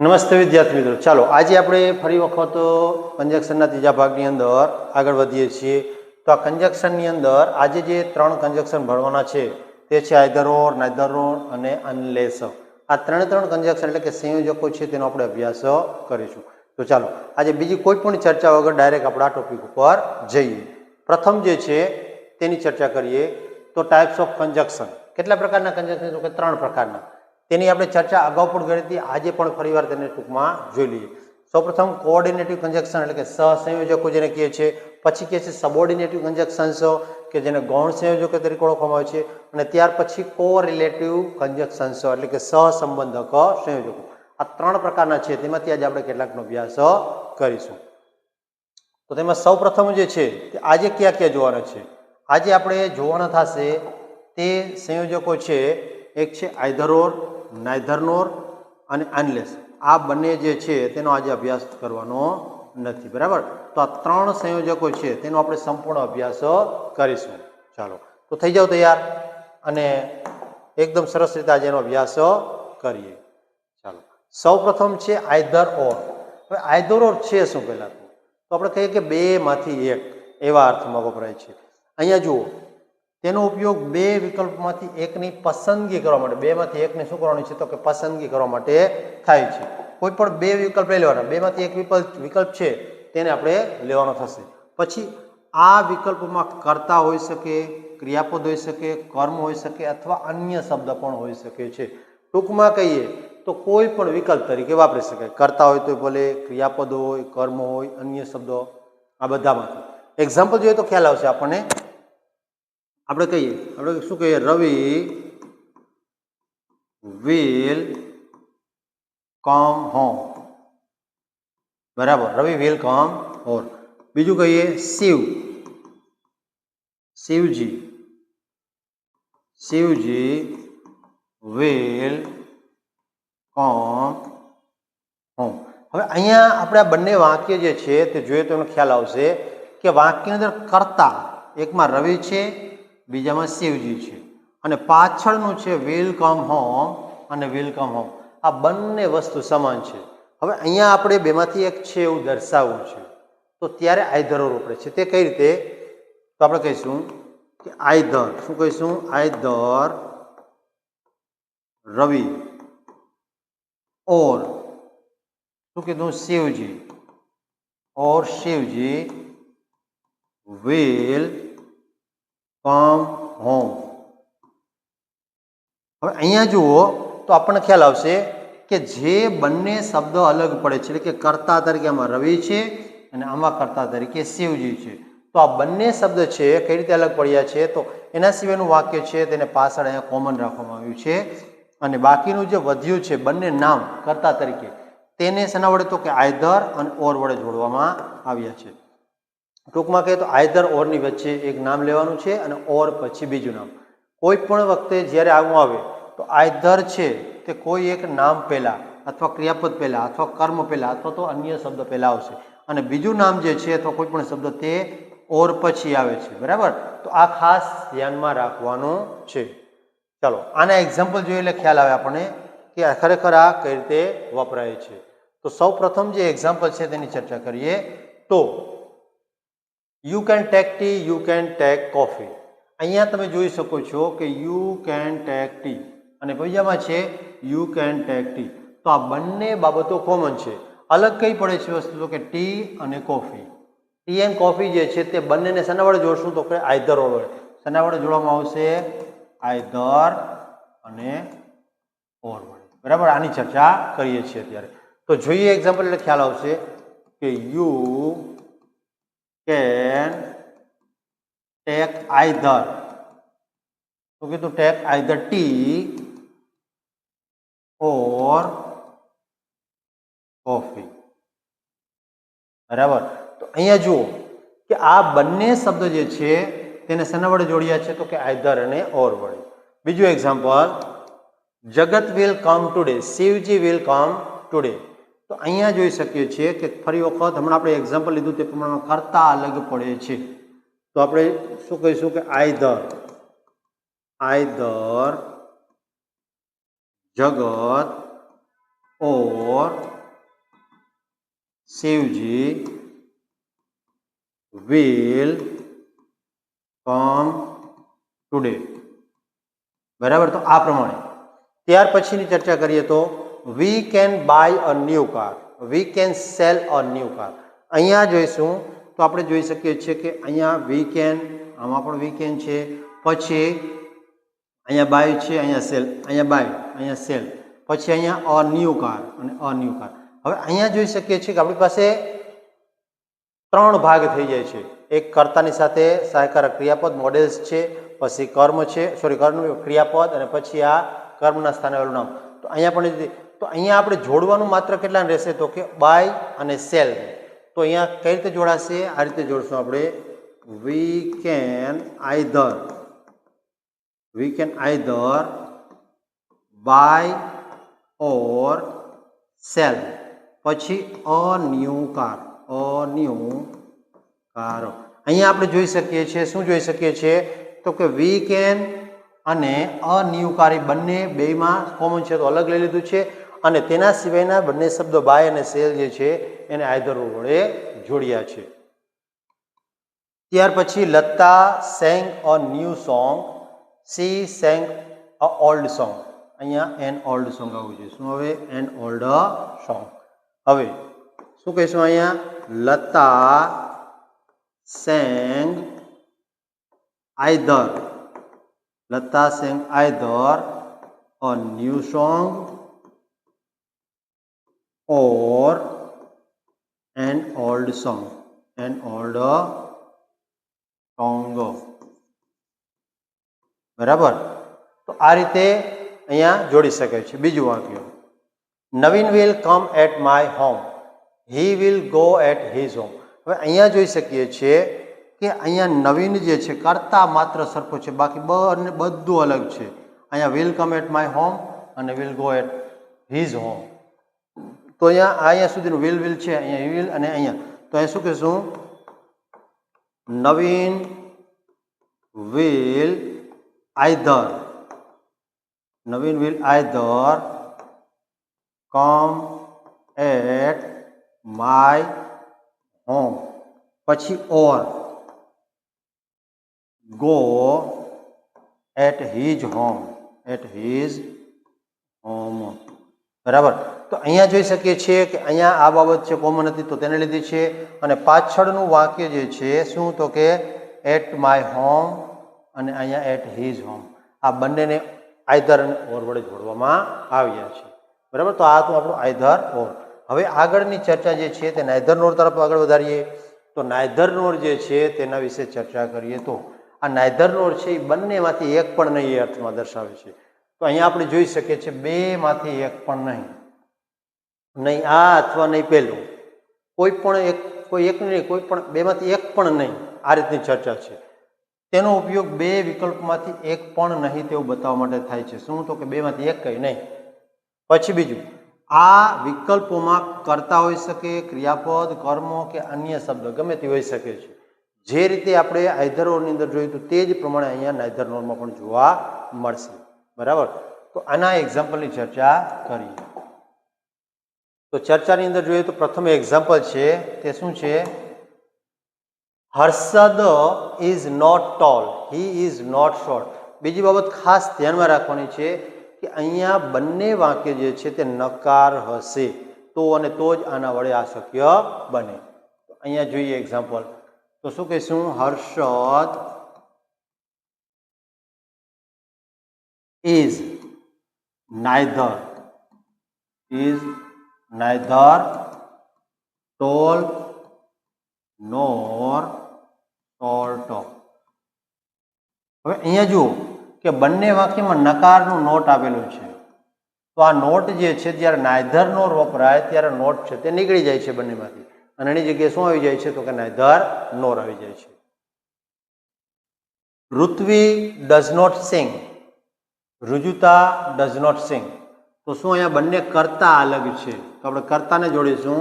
નમસ્તે વિદ્યાર્થી મિત્રો. ચાલો, આજે આપણે ફરી વખત કંજક્શનના ત્રીજા ભાગની અંદર આગળ વધીએ છીએ. તો આ કંજક્શનની અંદર આજે જે ત્રણ કંજક્શન ભણવાના છે, તે છે આઈધર ઓર અને અનલેસ આ ત્રણે ત્રણ કંજક્શન એટલે કે સંયોજકો છે તેનો આપણે અભ્યાસ કરીશું. તો ચાલો, આજે બીજી કોઈ પણ ચર્ચા વગર ડાયરેક્ટ આપણે આ ટોપિક ઉપર જઈએ. પ્રથમ જે છે, તેની ચર્ચા કરીએ. તો ટાઈપ્સ ઓફ કંજક્શન કેટલા પ્રકારના કંજક્શન તો કે ત્રણ પ્રકારના. તેની આપણે ચર્ચા અગાઉ પણ કરી હતી. આજે પણ ફરીવાર તેને ટૂંકમાં જોઈ લઈએ. સૌપ્રથમ કોઓર્ડિનેટિવ કંજક્શન એટલે કે સહસંયોજકો જેને કહે છે, પછી કહે છે સબોર્ડિનેટિવ કંજક્શન્સ કે જેને ગૌણ સંયોજકો તરીકે ઓળખવામાં આવે છે, અને ત્યાર પછી કોરિલેટિવ કંજક્શન્સ એટલે કે સહસંબંધક સંયોજકો. આ ત્રણ પ્રકારના છે. તેમાંથી આજે આપણે કેટલાકનો અભ્યાસ કરીશું. તો તેમાં સૌપ્રથમ જે છે, તે આજે ક્યાં ક્યાં જોવાના છે? આજે આપણે જોવાના થશે તે સંયોજકો છે. એક છે આઈધરોર નાઈધરનોર અને અનલેસ આ બંને જે છે, તેનો આજે અભ્યાસ કરવાનો નથી. બરાબર? તો આ ત્રણ સંયોજકો છે, તેનો આપણે સંપૂર્ણ અભ્યાસ કરીશું. ચાલો. તો થઈ જાઓ તૈયાર અને એકદમ સરસ રીતે આજે એનો અભ્યાસ કરીએ. ચાલો. સૌ પ્રથમ છે આઈધર ઓર હવે આઈધર ઓર છે શું પહેલાં તો? આપણે કહીએ કે બેમાંથી એક, એવા અર્થમાં વપરાય છે. અહીંયા જુઓ. તેનો ઉપયોગ બે વિકલ્પમાંથી એકની પસંદગી કરવા માટે, બેમાંથી એકને શું કરવાની છે તો કે પસંદગી કરવા માટે થાય છે. કોઈ પણ બે વિકલ્પ લઈ લેવાના, બેમાંથી એક વિકલ્પ વિકલ્પ છે, તેને આપણે લેવાનો થશે. પછી આ વિકલ્પમાં કર્તા હોઈ શકે, ક્રિયાપદ હોઈ શકે, કર્મ હોઈ શકે અથવા અન્ય શબ્દ પણ હોઈ શકે છે. ટૂંકમાં કહીએ તો કોઈ પણ વિકલ્પ તરીકે વાપરી શકાય. કરતા હોય તો ભલે, ક્રિયાપદ હોય, કર્મ હોય, અન્ય શબ્દો, આ બધામાંથી. એક્ઝામ્પલ જોઈએ તો ખ્યાલ આવશે આપણને. આપણે કહીએ, આપણે શું કહીએ? રવિ વિલ કમ હોમ બરાબર, રવિ વિલ કમ હોમ બીજું કહીએ, Shiv. Shivji. Shivji will come home હવે અહીંયા આપણે આ બંને વાક્ય જે છે તે જોઈએ તો એનો ખ્યાલ આવશે કે વાક્યની અંદર કર્તા એકમાં રવિ છે બીજામાં શિવજી છે. અને પાછળનું છે વેલકમ હોમ અને વેલકમ હોમ આ બંને વસ્તુ સમાન છે. હવે અહીંયા આપણે બેમાંથી એક છે એવું દર્શાવવું છે. તો ત્યારે આયધરો રોપડે છે. તે કઈ રીતે? તો આપણે કહીશું કે આઈધર શું કહીશું? આઈધર રવિ. ઓર. શું કીધું? Shivji. Or Shivji. Will come home હવે અહીંયા જુઓ તો આપણને ખ્યાલ આવશે કે જે બંને શબ્દ અલગ પડે છે, એટલે કે કર્તા તરીકે આમાં રવિ છે અને આમાં કર્તા તરીકે શિવજી છે. તો આ બંને શબ્દ છે, કઈ રીતે અલગ પડ્યા છે? તો એના સિવાયનું વાક્ય છે, તેને પાછળ અહીંયા કોમન રાખવામાં આવ્યું છે. અને બાકીનું જે વધ્યું છે, બંને નામ કર્તા તરીકે, તેને શેના વડે તો કે આયધર અને ઓર વડે જોડવામાં આવ્યા છે. ટૂંકમાં કહીએ તો આઈધર ઓરની વચ્ચે એક નામ લેવાનું છે અને ઓર પછી બીજું નામ. કોઈ પણ વખતે જ્યારે આવું આવે, તો આઈધર છે તે કોઈ એક નામ પહેલાં અથવા ક્રિયાપદ પહેલાં અથવા કર્મ પહેલાં અથવા તો અન્ય શબ્દ પહેલાં આવશે. અને બીજું નામ જે છે અથવા કોઈ પણ શબ્દ તે ઓર પછી આવે છે. બરાબર? તો આ ખાસ ધ્યાનમાં રાખવાનું છે. ચાલો, આના એક્ઝામ્પલ જોઈએ એટલે ખ્યાલ આવે આપણને કે ખરેખર આ કઈ રીતે વપરાય છે. તો સૌ પ્રથમ જે એક્ઝામ્પલ છે તેની ચર્ચા કરીએ. તો you can take tea you can take coffee અહીંયા તમે જોઈ શકો છો કે યુ કેન ટેક ટી અને બીજામાં છે યુ કેન ટેક ટી તો આ બંને બાબતો કોમન છે. અલગ કઈ પડે છે વસ્તુ? તો કે ટી અને કોફી ટી એન્ડ કોફી જે છે તે બંનેને શેના વડે જોડશું? તો કે આઈધર વડે શેના વડે જોડવામાં આવશે? આઈધર અને ઓર વડે બરાબર? આની ચર્ચા કરીએ છીએ અત્યારે. તો જોઈએ એક્ઝામ્પલ એટલે ખ્યાલ આવશે કે યુ કેન ટેક આઈધર તો કીધું take either tea or coffee બરાબર? તો અહીંયા જુઓ કે આ બંને શબ્દ જે છે, તેને શેના વડે જોડ્યા છે? તો કે આઈધર અને ઓર વડે. બીજું example Jagat will come today Shivji will come today તો અહીંયા જોઈ શકીએ છીએ કે ફરી વખત હમણાં આપણે એક્ઝામ્પલ લીધું તે પ્રમાણે કરતા અલગ પડે છે. તો આપણે શું કહીશું કે either either Jagat, or, Shivji, will, come, today. બરાબર? તો આ પ્રમાણે. ત્યાર પછીની ચર્ચા કરીએ તો we can buy a new car we can sell a new car અહીંયા જોઈશું તો આપણે જોઈ શકીએ છીએ કે અહીંયા વી કેન આમાં પણ વી કેન છે. પછી અહીંયા બાય છે, અહીંયા સેલ અહીંયા બાય અહીંયા સેલ પછી અહીંયા અ ન્યૂ કાર અને અ ન્યૂ કાર હવે અહીંયા જોઈ શકીએ છીએ કે આપણી પાસે ત્રણ ભાગ થઈ જાય છે. એક કર્તાની સાથે સહાયકારક ક્રિયાપદ મોડેલ્સ છે, પછી કર્મ છે સોરી કર્મ, ક્રિયાપદ અને પછી આ કર્મના સ્થાને વાળું નામ. તો અહીંયા પણ તો અહીંયા આપણે જોડવાનું માત્ર કેટલા રહેશે તો કે બાય અને સેલ તો અહીંયા કઈ રીતે જોડાશે? આ રીતે જોડશું આપણે. We can either we can either buy or sell પછી અ કાર અ કાર અહીંયા આપણે જોઈ શકીએ છીએ, શું જોઈ શકીએ છીએ? તો કે વી કેન અને અન્યુ કાર એ બંને બેમાં કોમન છે. તો અલગ લઈ લીધું છે. અને તેના સિવાયના બંને શબ્દો બાય અને સેલ જે છે, એને આયધર વડે જોડ્યા છે. ત્યાર પછી Lata sang a new song, she sang an old song. અહીંયા એન ઓલ્ડ સોંગ આવું જોઈએ શું હવે? An old song. હવે શું કહીશું અહીંયા? Lata sang either Lata sang either a new song or an old song an old song બરાબર? તો આ રીતે અહીંયા જોડી શકાય છે. બીજું વાક્ય. Naveen will come at my home he will go at his home હવે અહીંયા જોઈ શકીએ છીએ કે અહીંયા નવીન જે છે, કરતા માત્ર સરખો છે. બાકી બંને બધું અલગ છે. અહીંયા will come at my home અને will go at his home તો અહીંયા અહીંયા સુધીનું વિલ વિલ છે, અહીંયા વિલ અને અહીંયા. તો અહીંયા શું કહીશું? Naveen will either. Naveen will either. Come at my home પછી or go at his home at his home બરાબર? તો અહીંયા જોઈ શકીએ છીએ કે અહીંયા આ બાબત છે કોમન હતી, તો તેને લીધી છે. અને પાછળનું વાક્ય જે છે, શું? તો કે એટ માય હોમ અને અહીંયા એટ હિઝ હોમ આ બંનેને આઈધર અને ઓર વડે જોડવામાં આવ્યા છે. બરાબર? તો આ તો આપણું આઈધર ઓર હવે આગળની ચર્ચા જે છે, તે નાયધર નોર તરફ આગળ વધારીએ. તો નાયધર નોર જે છે, તેના વિશે ચર્ચા કરીએ તો. આ નાયધર નોર છે એ બંનેમાંથી એક પણ નહીં એ અર્થમાં દર્શાવે છે. તો અહીંયા આપણે જોઈ શકીએ છીએ, બેમાંથી એક પણ નહીં. નહીં આ અથવા નહીં પહેલું. કોઈ પણ એક, કોઈ એક નહીં, કોઈ પણ, બેમાંથી એક પણ નહીં. આ રીતની ચર્ચા છે. તેનો ઉપયોગ બે વિકલ્પમાંથી એક પણ નહીં તેવું બતાવવા માટે થાય છે. શું તો કે બેમાંથી એક કંઈ નહીં. પછી બીજું, આ વિકલ્પોમાં કરતા હોઈ શકે, ક્રિયાપદ, કર્મો કે અન્ય શબ્દ ગમે તે હોઈ શકે છે. જે રીતે આપણે આઈધરોની અંદર જોયું તો તે જ પ્રમાણે અહીંયા નોરમાં પણ જોવા મળશે. બરાબર? તો આના એક્ઝામ્પલની ચર્ચા કરીએ. તો ચર્ચાની અંદર જોઈએ તો પ્રથમ એક્ઝામ્પલ છે, તે શું છે? Harshad is not tall he is not short બીજી બાબત ખાસ ધ્યાનમાં રાખવાની છે કે અહીંયા બંને વાક્ય જે છે તે નકાર હશે, તો અને તો જ આના વડે આ શક્ય બને. તો અહીંયા જોઈએ એક્ઝામ્પલ તો શું કહીશું? Harshad is neither is neither tall, nor short હવે અહીંયા જુઓ કે બંને વાક્યમાં નકારનું નોટ આપેલું છે. તો આ નોટ જે છે, જ્યારે નાયધર નોર વપરાય ત્યારે નોટ છે તે નીકળી જાય છે બંનેમાંથી. અને એની જગ્યાએ શું આવી જાય છે તો કે નાયધર, નોર આવી જાય છે. Rutvi does not sing Rujuta does not sing તો શું અહીંયા બંને કરતા અલગ છે? તો આપણે કર્તાને જોડીશું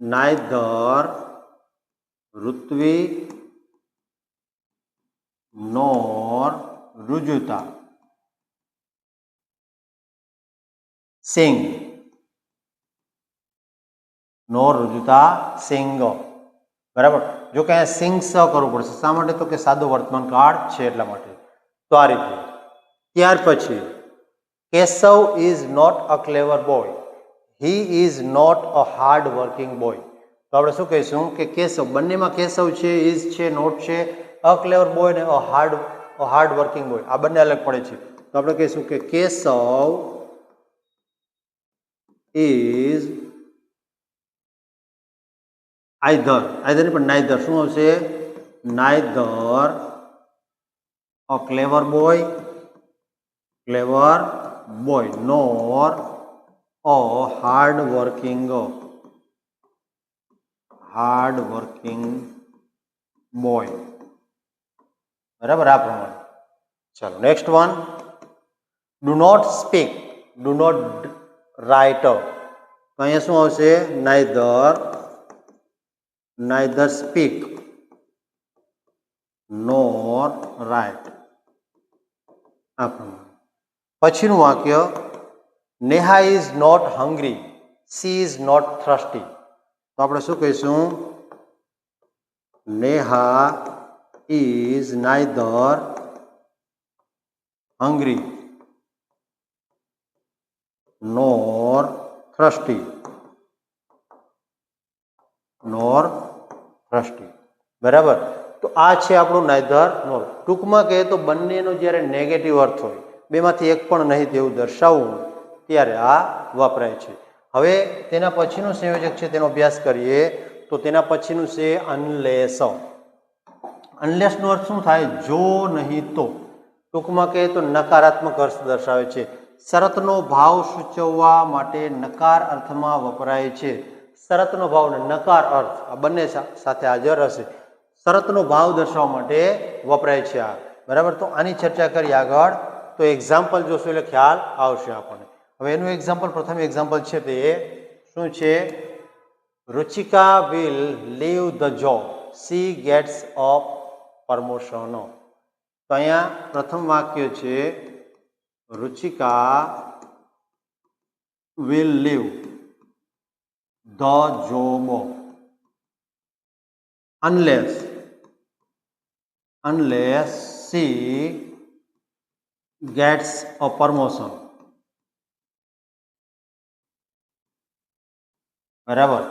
નાયધર ઋત્વી નોર રુજુતા સિંગ નોર રુજુતા સિંગ બરાબર જો કે અહીંયા સિંગ સ કરવું પડશે શા માટે તો કે સાદો વર્તમાન કાળ છે એટલા માટે તો આ રીતે ત્યાર પછી Keshav is not a clever boy he is not a hard working boy તો આપણે શું કહીશું કે કેશવ, બંનેમાં કેશવ છે ઇઝ છે, નોટ છે, અ ક્લેવર બોય ને a hard a hard working boy આ બંને અલગ પડે છે. તો આપણે કહીશું કે કેશવ ઇઝ આઈધર આઈધર નહીં, પણ નાઈધર શું આવશે? Neither a clever boy clever boy nor a hard working hard working boy બરાબર આ પ્રમાણે ચાલો next one do not speak do not write તો અહીંયા શું આવશે neither neither speak, nor write. આ પ્રમાણે પછીનું વાક્ય Neha is not hungry she is not thirsty તો આપણે શું કહીશું Neha is neither hungry nor thirsty nor thirsty બરાબર? તો આ છે આપણું નાઈધર નોર ટૂંકમાં કહીએ તો બંનેનો જ્યારે નેગેટિવ અર્થ હોય, બેમાંથી એક પણ નહીં તેવું દર્શાવવું. ત્યારે આ વપરાય છે. હવે તેના પછીનું સંયોજક છે, તેનો અભ્યાસ કરીએ, તો તેના પછીનું છે અનલેસ અનલેસનો અર્થ શું થાય? જો નહીં તો. ટૂંકમાં કહે તો નકારાત્મક અર્થ દર્શાવે છે. શરતનો ભાવ સૂચવવા માટે નકાર અર્થમાં વપરાય છે. શરતનો ભાવ અને નકાર અર્થ આ બંને સાથે હાજર હશે શરતનો ભાવ દર્શાવવા માટે વપરાય છે આ. બરાબર? તો આની ચર્ચા કરી આગળ. તો એક્ઝામ્પલ જોશું એટલે ખ્યાલ આવશે આપણને. હવે એનું એક્ઝામ્પલ પ્રથમ એક્ઝામ્પલ છે તે શું છે? Ruchika will leave the job she gets a promotion તો અહીંયા પ્રથમ વાક્ય છે, Ruchika will leave the job unless unless she gets a promotion. બરાબર?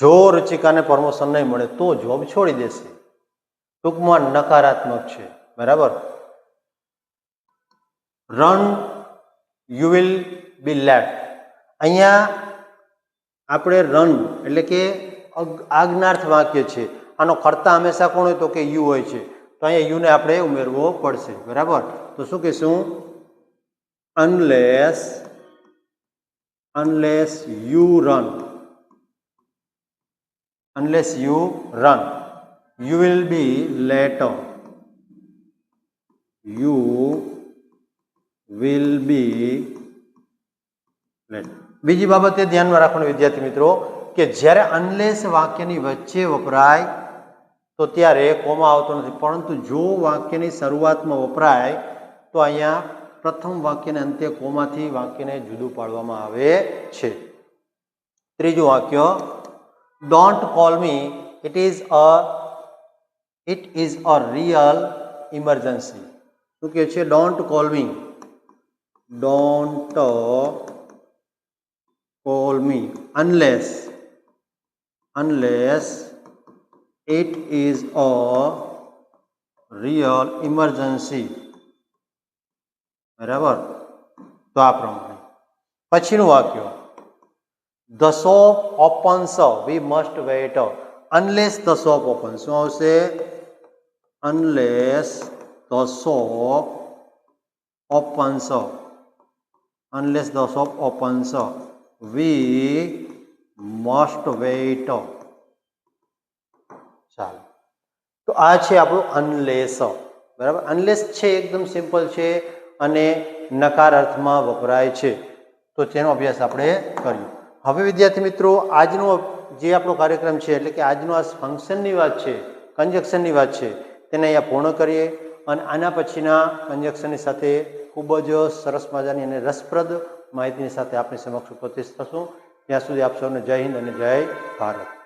જો રુચિકાને પ્રમોશન નહીં મળે તો જોબ છોડી દેશે. ટૂંકમાં નકારાત્મક છે. બરાબર? Run you will be late અહીંયા આપણે રન એટલે કે આજ્ઞાર્થ વાક્ય છે. આનો કરતા હંમેશા કોણ હોય તો કે યુ હોય છે. તો અહીંયા યુને આપણે ઉમેરવો પડશે. બરાબર? તો શું કહીશું? Unless unless you run unless you run you will be late you will be late બીજી બાબતે ધ્યાનમાં રાખવાનું વિદ્યાર્થી મિત્રો, કે જ્યારે અનલેસ વાક્યની વચ્ચે વપરાય, તો ત્યારે કોમા આવતો નથી. પરંતુ જો વાક્યની શરૂઆતમાં વપરાય, તો અહીંયા પ્રથમ વાક્યને અંતે કોમાથી વાક્યને જુદું પાડવામાં આવે છે. ત્રીજું વાક્ય don't call me it is a it is a real emergency શું કહે છે don't call me don't call me. Unless unless it is a real emergency. બરાબર તો આ પ્રમાણે પછીનું વાક્ય the shop opens we must wait unless the shop open શું આવશે unless the shop opens unless the shop opens we must wait ચાલો. તો આ છે આપણું અનલેસ બરાબર? અનલેસ છે એકદમ સિમ્પલ છે અને નકાર અર્થમાં વપરાય છે. તો તેનો અભ્યાસ આપણે કર્યો હવે, વિદ્યાર્થી મિત્રો, આજનો જે આપણો કાર્યક્રમ છે, એટલે કે આજનો આ ફંક્શનની વાત છે કન્જક્શનની વાત છે, તેને અહીંયા પૂર્ણ કરીએ અને આના પછીના કન્જક્શનની સાથે ખૂબ જ સરસ મજાની અને રસપ્રદ માહિતીની સાથે આપની સમક્ષ ઉપસ્થિત થશું. ત્યાં સુધી આપ સૌને જય હિન્દ અને જય ભારત.